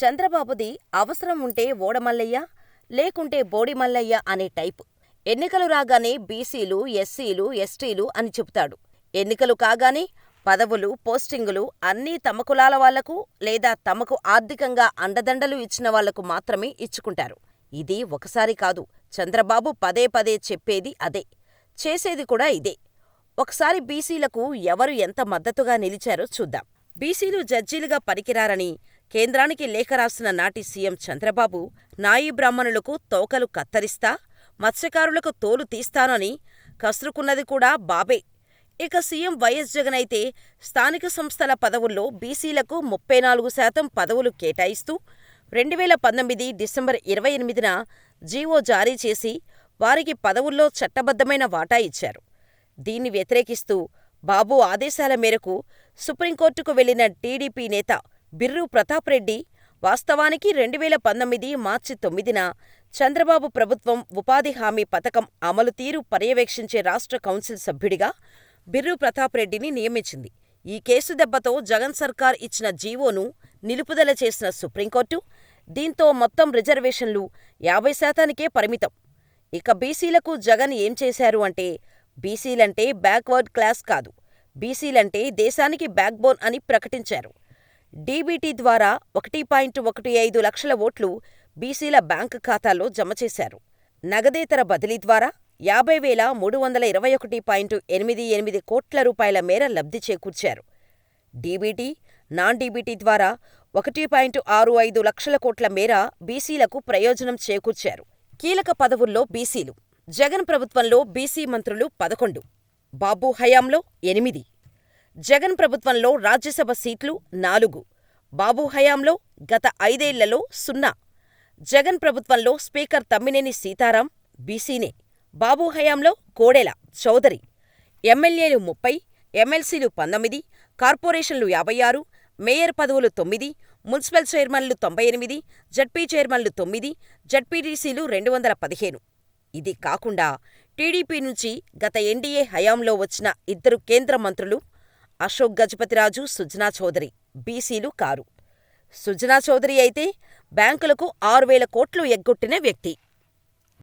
చంద్రబాబుది అవసరం ఉంటే ఓడమల్లయ్య, లేకుంటే బోడిమల్లయ్య అనే టైపు. ఎన్నికలు రాగానే బీసీలు, ఎస్సీలు, ఎస్టీలు అని చెబుతాడు. ఎన్నికలు కాగానే పదవులు, పోస్టింగులు అన్నీ తమ కులాల వాళ్ళకు లేదా తమకు ఆర్థికంగా అండదండలు ఇచ్చిన వాళ్ళకు మాత్రమే ఇచ్చుకుంటారు. ఇది ఒకసారి కాదు చంద్రబాబు పదే పదే చెప్పేది అదే, చేసేది కూడా ఇదే. ఒకసారి బీసీలకు ఎవరు ఎంత మద్దతుగా నిలిచారో చూద్దాం. బీసీలు జడ్జీలుగా పనికిరారని కేంద్రానికి లేఖ రాసిన నాటి సీఎం చంద్రబాబు నాయీ బ్రాహ్మణులకు తోకలు కత్తరిస్తా, మత్స్యకారులకు తోలు తీస్తానని కసురుకున్నది కూడా బాబే. ఇక సీఎం వైఎస్ జగన్ అయితే స్థానిక సంస్థల పదవుల్లో బీసీలకు ముప్పై నాలుగు శాతం పదవులు కేటాయిస్తూ రెండువేల పంతొమ్మిది డిసెంబర్ ఇరవై ఎనిమిదిన జీవో జారీ చేసి వారికి పదవుల్లో చట్టబద్ధమైన వాటా ఇచ్చారు. దీన్ని వ్యతిరేకిస్తూ బాబు ఆదేశాల మేరకు సుప్రీంకోర్టుకు వెళ్ళిన టీడీపీ నేత బిర్రు ప్రతాప్రెడ్డి వాస్తవానికి రెండువేల పంతొమ్మిది మార్చి తొమ్మిదిన చంద్రబాబు ప్రభుత్వం ఉపాధి హామీ పథకం అమలు తీరు పర్యవేక్షించే రాష్ట్ర కౌన్సిల్ సభ్యుడిగా బిర్రు ప్రతాప్రెడ్డిని నియమించింది. ఈ కేసు దెబ్బతో జగన్ సర్కార్ ఇచ్చిన జీవోను నిలుపుదల చేసిన సుప్రీంకోర్టు, దీంతో మొత్తం రిజర్వేషన్లు యాభై శాతానికే పరిమితం. ఇక బీసీలకు జగన్ ఏం చేశారు అంటే బీసీలంటే బ్యాక్వర్డ్ క్లాస్ కాదు, బీసీలంటే దేశానికి బ్యాక్బోన్ అని ప్రకటించారు. డీబీటీ ద్వారా ఒకటి పాయింట్ ఒకటి ఐదు లక్షల ఓట్లు బీసీల బ్యాంకు ఖాతాల్లో జమ చేశారు. నగదేతర బదిలీ ద్వారా యాభై వేల మూడు వందల ఇరవై ఒకటి పాయింట్ ఎనిమిది ఎనిమిది కోట్ల రూపాయల మేర లబ్ధి చేకూర్చారు. డీబీటీ, నాన్ డీబీటీ ద్వారా ఒకటి పాయింట్ ఆరు ఐదు లక్షల కోట్ల మేర బీసీలకు ప్రయోజనం చేకూర్చారు. కీలక పదవుల్లో బీసీలు జగన్ ప్రభుత్వంలో బీసీ మంత్రులు పదకొండు, బాబు హయాంలో ఎనిమిది. జగన్ ప్రభుత్వంలో రాజ్యసభ సీట్లు నాలుగు, బాబు హయాంలో గత ఐదేళ్ళలో సున్నా. జగన్ ప్రభుత్వంలో స్పీకర్ తమ్మినేని సీతారాం బీసీనే. బాబు హయాంలో కోడెల, చౌదరి. ఎమ్మెల్యేలు ముప్పై, ఎమ్మెల్సీలు పంతొమ్మిది, కార్పొరేషన్లు యాభై ఆరు, మేయర్ పదవులు తొమ్మిది, మున్సిపల్ చైర్మన్లు తొంభై ఎనిమిది, జడ్పీ చైర్మన్లు తొమ్మిది, జడ్పీటీసీలు రెండు వందల పదిహేను. ఇది కాకుండా టీడీపీ నుంచి గత ఎన్డీఏ హయాంలో వచ్చిన ఇద్దరు కేంద్ర మంత్రులు అశోక్ గజపతిరాజు, సుజనా చౌదరి బీసీలు కారు. సుజనా చౌదరి అయితే బ్యాంకులకు ఆరు వేల కోట్లు ఎగ్గొట్టిన వ్యక్తి.